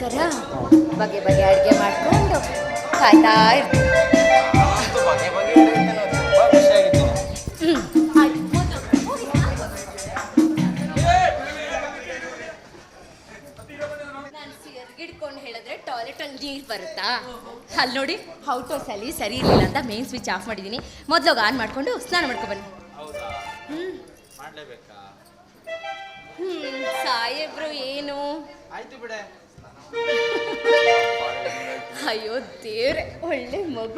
ನಿನಗೋಸ್ಕರ ಬಗೆ ಬಗೆ ಅಡುಗೆ ಮಾಡಿಕೊಂಡು ಕಾಯ್ತಾ ಇರ್ತೀನಿ. ಸಿರ್ಗಿಡ್ಕೊಂಡು ಹೇಳಿದ್ರೆ ಟಾಯ್ಲೆಟ್ ಅಲ್ಲಿ ನೀರು ಬರುತ್ತಾ? ಅಲ್ಲಿ ನೋಡಿ ಔಟ್ ಅಲ್ಲಿ ಸರಿ ಇರಲಿಲ್ಲ ಅಂತ ಮೇನ್ ಸ್ವಿಚ್ ಆಫ್ ಮಾಡಿದ್ದೀನಿ. ಮೊದಲು ಆನ್ ಮಾಡ್ಕೊಂಡು ಸ್ನಾನ ಮಾಡ್ಕೊ ಬನ್ನಿ. ಮಾಡ್ಲೇಬೇಕಾ? ಸಾಹೇಬ್ರು ಏನು? ಆಯ್ತು ಬಿಡೆ. ಅಯ್ಯೋ ದೇವ್ರೆ ಒಳ್ಳೆ ಮಗು.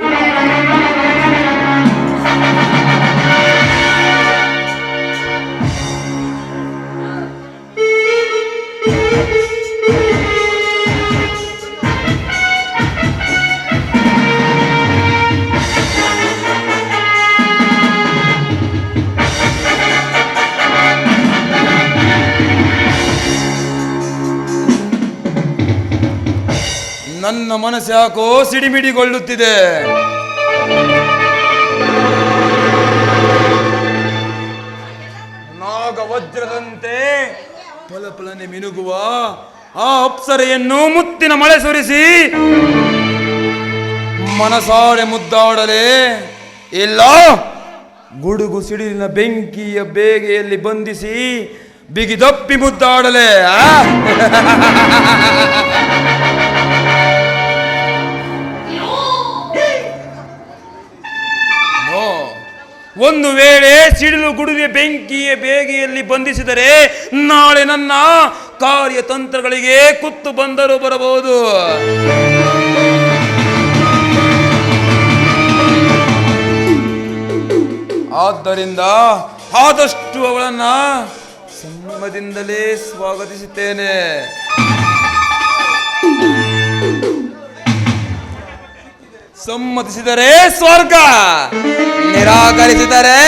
ನನ್ನ ಮನಸ್ಸು ಯಾಕೋ ಸಿಡಿಮಿಡಿಗೊಳ್ಳುತ್ತಿದೆ. ನಾಗವಜ್ರದಂತೆ ಪಲಪಲನೆ ಮಿನುಗುವ ಆ ಅಪ್ಸರೆಯನ್ನು ಮುತ್ತಿನ ಮಳೆ ಸುರಿಸಿ ಮನಸಾರೆ ಮುದ್ದಾಡಲೆ ಇಲ್ಲ ಗುಡುಗು ಸಿಡಿಲಿನ ಬೆಂಕಿಯ ಬೇಗೆಯಲ್ಲಿ ಬಂಧಿಸಿ ಬಿಗಿದಪ್ಪಿ ಮುದ್ದಾಡಲೇ ಒಂದು ವೇಳೆ ಸಿಡಿಲು ಗುಡುಗೆ ಬೆಂಕಿಯ ಬೇಗೆಯಲ್ಲಿ ಬಂಧಿಸಿದರೆ ನಾಳೆ ನನ್ನ ಕಾರ್ಯತಂತ್ರಗಳಿಗೆ ಕುತ್ತು ಬಂದರೂ ಬರಬಹುದು. ಆದ್ದರಿಂದ ಆದಷ್ಟು ಅವಳನ್ನ ಸಂಯಮದಿಂದಲೇ ಸ್ವಾಗತಿಸುತ್ತೇನೆ. ಸಮ್ಮತಿಸಿದರೆ ಸ್ವರ್ಗ ನಿರಾಕರಿಸಿದರೆ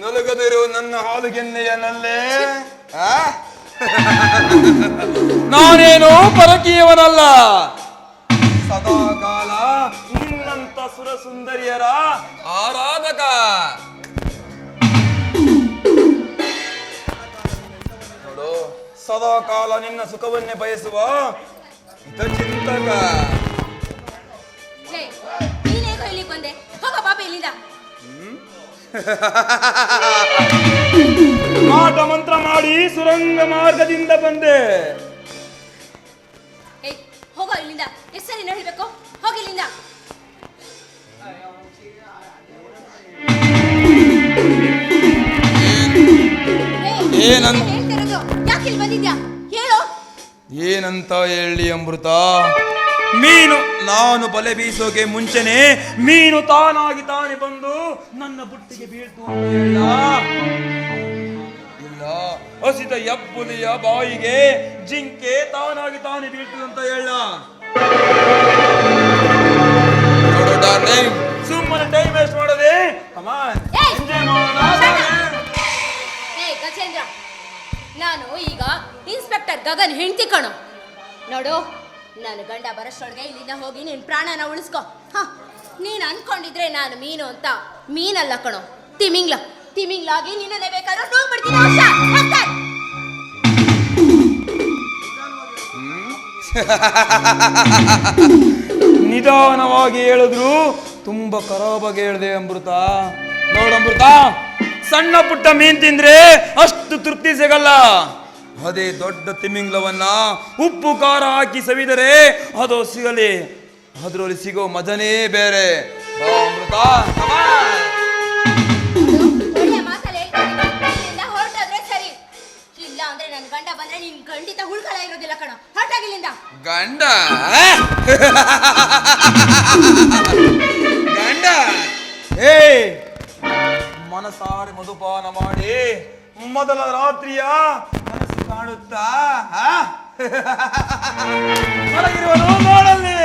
ನಲುಗದಿರು ನನ್ನ ಹಾಲು ಗೆನ್ನೆಯ ನಲ್ಲೇ ನೀನೇಗ ಬಂದೆ ಇಲ್ಲಿಗೆ? ನಲಗದಿರು ನನ್ನ ಹಾಲುಗೆನ್ನೆಯನಲ್ಲೇ ಆ? ನಾನೇನು ಪರಕೀಯವನಲ್ಲ. ಸದಾ ಕಾಲ ನಿನ್ನಂತ ಸುರಸುಂದರಿಯರ ಆರಾಧಕ. ನೋಡು ಸದಾ ಕಾಲ ನಿನ್ನ ಸುಖವನ್ನೇ ಬಯಸುವ ಹಿತಚಿಂತಕ. ಮಾಟ ಮಂತ್ರ ಮಾಡಿ ಸುರಂಗ ಮಾರ್ಗದಿಂದ ಬಂದೆ. ಹೋಗೋ ಇಲ್ಲಿಂದ. ಎಷ್ಟು ಸರಿ ಹೇಳ್ಬೇಕು ಹೋಗಿ ಇಲ್ಲಿಂದ. ಏನಂತ- ಹೇಳ್ತಿರೋದು? ಯಾಕೆ ಇಲ್ಲಿ ಬಂದಿದ್ಯಾ? ಹೇಳು. ಏನಂತ ಹೇಳಿ ಅಮೃತ? ಮೀನು ನಾನು ಬಲೆ ಬೀಸೋಕೆ ಮುಂಚೆನೆ ಮೀನು ತಾನಾಗಿ ತಾನೇ ಬಂದು ನನ್ನ ಬುಟ್ಟಿಗೆ ಬೀಳ್ತು ಇಲ್ಲ. ಹಸಿದ ಎಬ್ಬುಲಿಯ ಬಾಯಿಗೆ ಜಿಂಕೆ ತಾನಾಗಿ ತಾನೇ ಬೀಳ್ತು ಅಂತ ಹೇಳ. ಸುಮ್ಮನೆ ಟೈಮ್ ವೇಸ್ಟ್ ಮಾಡದೆ? ನಾನು ಈಗ ಇನ್ಸ್ಪೆಕ್ಟರ್ ಗಗನ್ ಹೆಂಡತಿ ಕಣೋ. ನೋಡು ನನ್ನ ಗಂಡ ಬರೋಷ್ಟೊಳಗೆ ಇಲ್ಲಿಂದ ಹೋಗಿ ನಿನ್ನ ಪ್ರಾಣನ ಉಳಿಸ್ಕೊ. ಹ, ನೀನು ಅನ್ಕೊಂಡಿದ್ರೆ ನಾನು ಮೀನು ಅಂತ ಮೀನಲ್ಲ ಕಣೋ. ತಿಮಿಂಗ್ಲ, ತಿಮಿಂಗ್ಲಾಗಿ ನಿನ್ನನ್ನೇ ಬೇಕಾದ್ರೂ ನೋಡ್ಬಿಡ್ತೀನಿ ನಿಧಾನವಾಗಿ ಹೇಳಿದ್ರು, ತುಂಬಾ ಖರಾಬಾಗಿ ಹೇಳಿದೆ ಅಮೃತ. ನೋಡಮೃತ ಸಣ್ಣ ಪುಟ್ಟ ಮೀನ್ ತಿಂದ್ರೆ ಅಷ್ಟು ತೃಪ್ತಿ ಸಿಗಲ್ಲ. ಅದೇ ದೊಡ್ಡ ತಿಮಿಂಗ್ಲವನ್ನ ಉಪ್ಪು ಖಾರ ಹಾಕಿ ಸವಿದರೆ ಅದು ಸಿಗಲಿ. ಅದರಲ್ಲಿ ಸಿಗೋ ಮಜನೇ ಬೇರೆ. ಗಂಡ ಗಂಡ? ಏ ಮನಸಾರೆ ಮಧುಪಾನ ಮಾಡಿ ಮೊದಲ ರಾತ್ರಿಯ ಕಾಣುತ್ತಾ? ಮಲಗಿರುವನು ನೋಡಲ್ಲಿ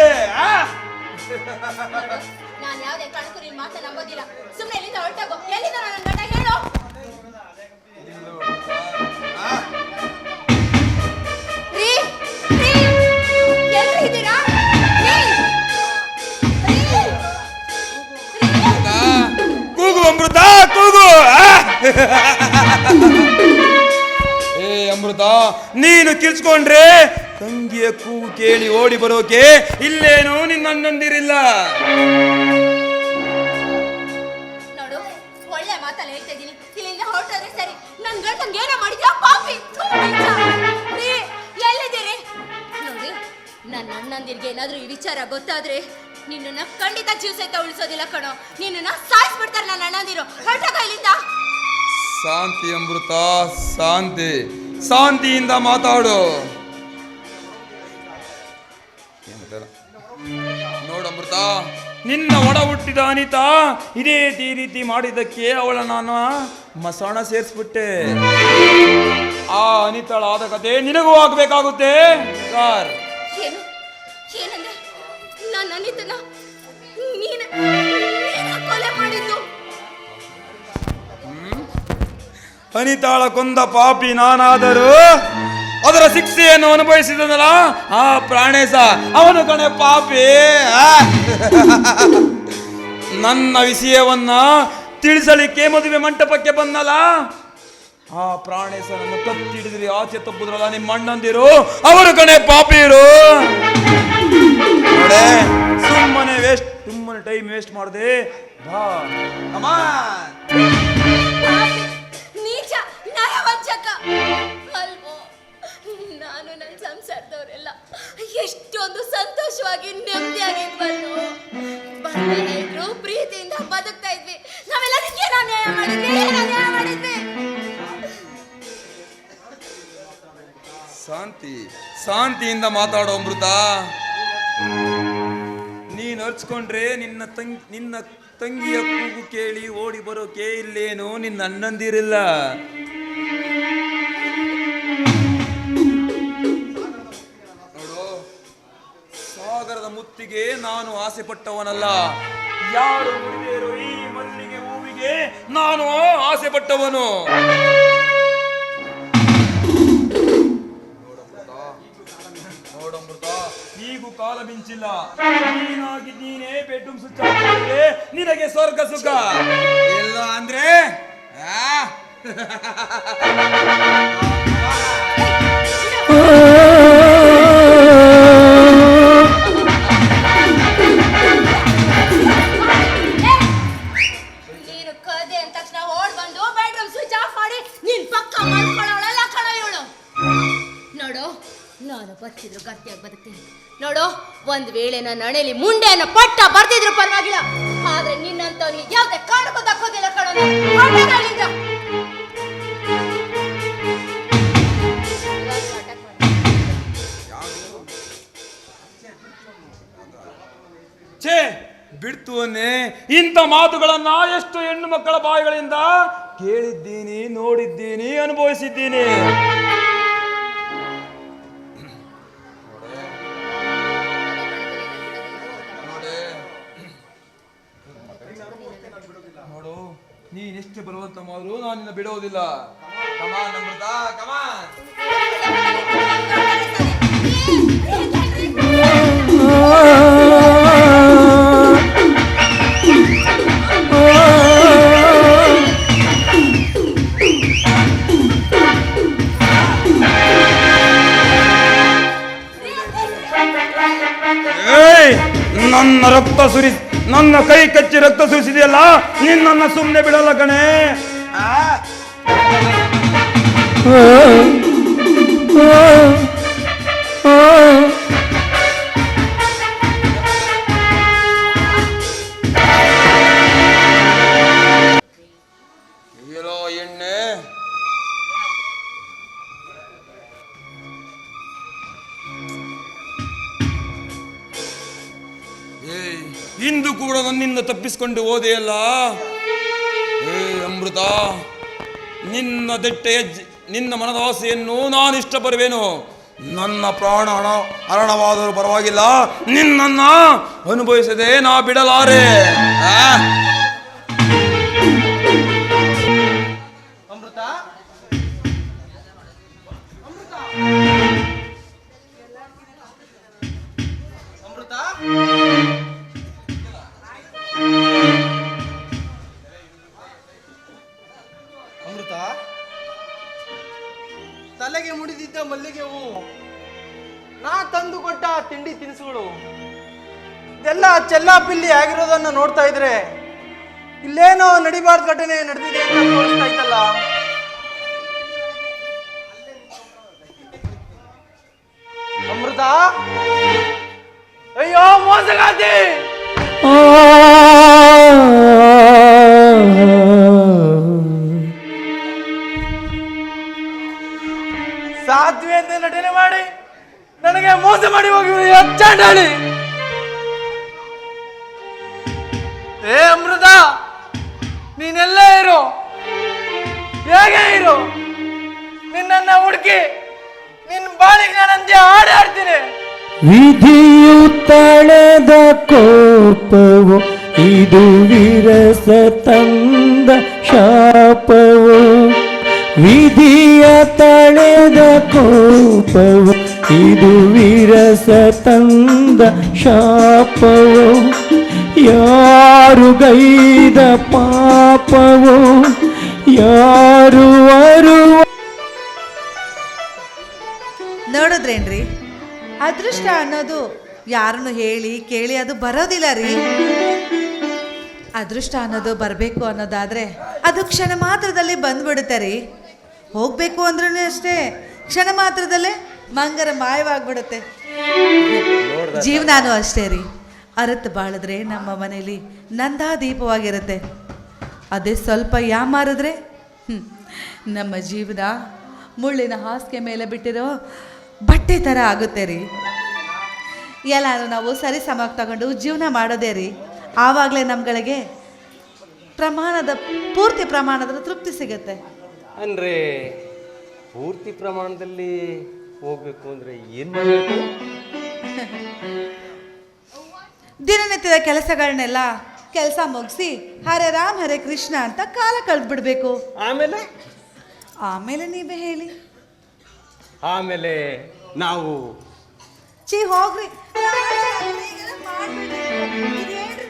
ನಾನು ಯಾವುದೇ ಕಾರಣಕ್ಕೂ ನಿನ್ನ ನಂಬೋದಿಲ್ಲ. ಸುಮ್ಮನೆ ಎಲ್ಲಿಂದ ಹೊರಟೋಗು. ಎಲ್ಲಿಂದ ನನ್ನ ಗಂಡ ಹೇಳು? ರೀ ರೀ ಎಲ್ಲರೂ ಇದ್ದೀರಾ ಕೂಗು ಅಮೃತ ಕೂಗು ನೀನು ಕಿರ್ಚ್ಕೊಂಡ್ರೆ ತಂಗಿಯ ಕೂಗು ಕೇಳಿ ಓಡಿ ಬರೋಕೆ ಇಲ್ಲೇನು ನಿನ್ನ ಅಣ್ಣಂದಿರಿಲ್ಲ ನೋಡು ಒಳ್ಳೆ ಮಾತಲ್ಲ ಹೇಳ್ತಾ ಇದೀನಿ ಇಲ್ಲಿಂದ ಹೊರಟೋದ್ರೆ ಸರಿ. ನನ್ ಗಂಡಂಗೆ ಏನೋ ಮಾಡಿದ್ಯಾ? ಪಾಪಿ ಥು, ನೀಚ. ರೀ, ಎಲ್ಲಿದ್ದೀರಿ? ನೋಡಿ ನನ್ನ ಅಣ್ಣಂದಿರ್ಗೆ ಏನಾದ್ರೂ ಈ ವಿಚಾರ ಗೊತ್ತಾದ್ರೆ ನಿನ್ನನ್ನ ಖಂಡಿತ ಜೀವ ಸಹಿತ ಉಳಿಸೋದಿಲ್ಲ ಕಣೋ. ನಿನ್ನನ್ನ ಸಾಯಿಸ್ಬಿಡ್ತಾರೆ ನನ್ನ ಅಣ್ಣಂದಿರು. ಹೊರಟಾಗ ಇಲ್ಲಿಂದ ಶಾಂತಿ ಅಮೃತ ಶಾಂತಿ. ಶಾಂತಿಯಿಂದ ಮಾತಾಡು. ನೋಡು ಅಮೃತ, ನಿನ್ನ ಒಡ ಹುಟ್ಟಿದ ಅನಿತಾ ಇದೇ ಈ ರೀತಿ ಮಾಡಿದ್ದಕ್ಕೆ ಅವಳ ನಾನು ಮಸಾಣ ಸೇರಿಸ್ಬಿಟ್ಟೆ. ಆ ಅನಿತಳಾದ ಕತೆ ನಿನಗೂ ಆಗ್ಬೇಕಾಗುತ್ತೆ, ಸರ್. ನಾನು ಅನಿತನ ನೀನ ಅನಿತಾಳ ಕೊಂದ ಪಾಪಿ ನಾನಾದರೂ ಅದರ ಶಿಕ್ಷೆಯನ್ನು ಅನುಭವಿಸಿದನಲ್ಲ? ಆ ಪ್ರಾಣೇಶ, ಅವನು ಕಣೆ ಪಾಪಿ. ನನ್ನ ವಿಷಯವನ್ನ ತಿಳಿಸಲಿಕ್ಕೆ ಮದುವೆ ಮಂಟಪಕ್ಕೆ ಬಂದಲ್ಲ? ಆ ಪ್ರಾಣೇಶನನ್ನು ಕತ್ತಿಡಿದ್ರಿ ಆಚೆ ತಪ್ಪುದ್ರಲ್ಲ ನಿಮ್ಮ ಅಣ್ಣಂದಿರು? ಅವರು ಕಣೆ ಪಾಪಿರು ನೋಡೆ, ಸುಮ್ಮನೆ ವೇಸ್ಟ್ ಸುಮ್ಮನೆ ಟೈಮ್ ವೇಸ್ಟ್ ಮಾಡಿದೆ. ಬಾ. ಅಮ್ಮ ಅಲ್ವೋ, ನಾನು ನನ್ನ ಸಂಸಾರದವರೆಲ್ಲ ಎಷ್ಟೊಂದು ಸಂತೋಷವಾಗಿ ನೆಮ್ಮದಿಯಾಗಿದ್ವಲ್ವೋ ಬರ್ತಾನೆ ಇದ್ರು ಪ್ರೀತಿಯಿಂದ ಬದುಕ್ತಾ ಇದ್ವಿ. ನಾವೆಲ್ಲ ಏನೋ ನ್ಯಾಯ ಮಾಡಿದ್ವಿ ನ್ಯಾಯ ಮಾಡಿದ್ವಿ. ಶಾಂತಿ, ಶಾಂತಿಯಿಂದ ಮಾತಾಡೋ ಅಮೃತ. ನೀನು ಹರ್ಚ್ಕೊಂಡ್ರೆ ನಿನ್ನ ತಂಗಿ, ನಿನ್ನ ತಂಗಿಯ ಕೂಗು ಕೇಳಿ ಓಡಿ ಬರೋಕೆ ಇಲ್ಲೇನು, ನಿನ್ನ ಅಣ್ಣಂದಿರಿಲ್ಲ. ಸಾಗರದ ನಾನು ಆಸೆ ಪಟ್ಟವನಲ್ಲ ಯಾರು ಹುಡುಗಿಯರು ಈ ಮಲ್ಲಿಗೆ ಹೂವಿಗೆ ನಾನು ಆಸೆ ಪಟ್ಟವನು ನೋಡಮೃತ, ಈಗೂ ಕಾಲ ಮಿಂಚಿಲ್ಲ. ನೀನಾಗಿ ನೀನೇ ಬೆಡ್ರೂಮ್ ಸುಚ್ಚ ನಿನಗೆ ಸ್ವರ್ಗ ಸುಖ. ಇಲ್ಲ ಅಂದ್ರೆ, ಆ? ನಾನು ಬರ್ತಿದ್ರು ಗಟ್ಟಿಯಾಗಿ ಬದುಕ್ತೀನಿ. ನೋಡು, ಒಂದ್ ವೇಳೆ ನನ್ನ ಅಣೆಲಿ ಮುಂಡೆ ಅನ್ನೋ ಪಟ್ಟ ಬರ್ತಿದ್ರು ಪರವಾಗಿಲ್ಲ. ಆದ್ರೆ ನಿನ್ನಂತವ್ರಿಗೆ ಯಾವ್ದೇ ಕಾರಣಕ್ಕೂ ದಕ್ಕೋದಿಲ್ಲ ಕಣ ಛೇ, ಬಿಡ್ತು ಇಂಥ ಮಾತುಗಳನ್ನ ಎಷ್ಟು ಹೆಣ್ಣು ಮಕ್ಕಳ ಬಾಯಿಗಳಿಂದ ಕೇಳಿದ್ದೀನಿ, ನೋಡಿದ್ದೀನಿ, ಅನುಭವಿಸಿದ್ದೀನಿ. ಮಾಡಿದ್ರು ನಾನು ನಿನ್ನ ಬಿಡೋದಿಲ್ಲ. ಕಮಾನ್ ಅಮೃತ ಕಮಾನ್ ನನ್ನ ರಕ್ತ ಸುರಿ ನನ್ನ ಕೈ ಕಚ್ಚಿ ರಕ್ತ ಸುರಿಸಿದೆಯಲ್ಲ ನಿನ್ನನ್ನ ಸುಮ್ಮನೆ ಬಿಡಲ್ಲ ಕಣೆ ಆ? ಇಂದು ಕೂಡ ನನ್ನಿಂದ ತಪ್ಪಿಸಿಕೊಂಡು ಹೋದೆಯಲ್ಲ? ಏ ಅಮೃತ, ನಿನ್ನ ದಿಟ್ಟ ಹೆಜ್ಜೆ ನಿನ್ನ ಮನದ ಆಸೆಯನ್ನು ನಾನು ಇಷ್ಟಪಡುವೇನು. ನನ್ನ ಪ್ರಾಣ ಹಣ, ಹರಣವಾದರೂ ಪರವಾಗಿಲ್ಲ. ನಿನ್ನನ್ನ ಅನುಭವಿಸದೆ ನಾ ಬಿಡಲಾರೆ. ಇದೆಲ್ಲ ಚೆಲ್ಲಾಪಿಲ್ಲಿ ಆಗಿರೋದನ್ನ ನೋಡ್ತಾ ಇದ್ರೆ ಇಲ್ಲೇನೋ ನಡಿಬಾರ್ದು ಘಟನೆ ನಡೆದಿದೆ ಅಂತ ಅಮೃತ? ಅಯ್ಯೋ ಮೋಸಗಾತಿ ಸಾಧ್ವಿ ಅಂತ ನಟನೆ ಮಾಡಿ ನನಗೆ ಮೋಸ ಮಾಡಿ ಹೋಗಿ ಅಚ್ಚಾಂಡಾಳಿ ಏ ಅಮೃತ, ನೀನೆಲ್ಲ ಇರು. ಹೇಗೆ ಇರು? ನಿನ್ನನ್ನ ಹುಡುಕಿ ನಿನ್ನ ಬಾಳಿಗೆ ನಾನಂತೆ ಹಾಡಾಡ್ತೀನಿ ವಿಧಿಯು ತಳೆದ ಕೋಪವು, ಇದು ವಿರಸ ತಂದ ಶಾಪವು. ವಿಧಿಯ ತಳೆದ ಕೋಪವು, ಇದು ವಿರಸ ತಂದ ಶಾಪವು. ಯಾರು ಗೈದ ಪಾಪವು ಯಾರು ಅರುವ ನೋಡಿದ್ರೇನ್ರಿ? ಅದೃಷ್ಟ ಅನ್ನೋದು ಯಾರನ್ನು ಹೇಳಿ ಕೇಳಿ ಅದು ಬರೋದಿಲ್ಲ ರೀ. ಅದೃಷ್ಟ ಅನ್ನೋದು ಬರಬೇಕು ಅನ್ನೋದಾದರೆ ಅದು ಕ್ಷಣ ಮಾತ್ರದಲ್ಲಿ ಬಂದ್ಬಿಡುತ್ತೆ ರೀ. ಹೋಗಬೇಕು ಅಂದ್ರೂ ಅಷ್ಟೇ ಕ್ಷಣ ಮಾತ್ರದಲ್ಲೇ ಮಂಗರ ಮಾಯವಾಗ್ಬಿಡುತ್ತೆ. ಜೀವನಾನು ಅಷ್ಟೇ ರೀ. ಅರತ್ ಬಾಳಿದ್ರೆ ನಮ್ಮ ಮನೇಲಿ ನಂದಾ ದೀಪವಾಗಿರುತ್ತೆ ಅದೇ ಸ್ವಲ್ಪ ಯಾಮಾರಿದ್ರೆ ಮಾರಿದ್ರೆ ನಮ್ಮ ಜೀವನ ಮುಳ್ಳಿನ ಹಾಸಿಗೆ ಮೇಲೆ ಬಿಟ್ಟಿರೋ ಬಟ್ಟೆ ಥರ ಆಗುತ್ತೆ ರೀ. ಎಲ್ಲರೂ ನಾವು ಸರಿ ಸಮಕ್ಕೆ ತಗೊಂಡು ಜೀವನ ಮಾಡೋದೇ ರೀ. ಆವಾಗಲೇ ನಮ್ಗಳಿಗೆ ಪ್ರಮಾಣದ ಪೂರ್ತಿ ಪ್ರಮಾಣದ ತೃಪ್ತಿ ಸಿಗುತ್ತೆ. ಅಂದರೆ ಪೂರ್ತಿ ಪ್ರಮಾಣದಲ್ಲಿ ಹೋಗ್ಬೇಕು ಅಂದ್ರೆ ಏನು ಮಾಡ್ಬೇಕು? ದಿನನಿತ್ಯದ ಕೆಲಸಗಳನ್ನೆಲ್ಲ ಕೆಲಸ ಮುಗಿಸಿ ಹರೇ ರಾಮ್ ಹರೇ ಕೃಷ್ಣ ಅಂತ ಕಾಲ ಕಳೆದ್ಬಿಡ್ಬೇಕು ಆಮೇಲೆ ಆಮೇಲೆ ನೀವೇ ಹೇಳಿ ಆಮೇಲೆ ನಾವು ಚೀ ಹೋಗ್ರಿ ಮಾಡ್ಬಿಡ್ರಿ. ಇದೇನ್ರಿ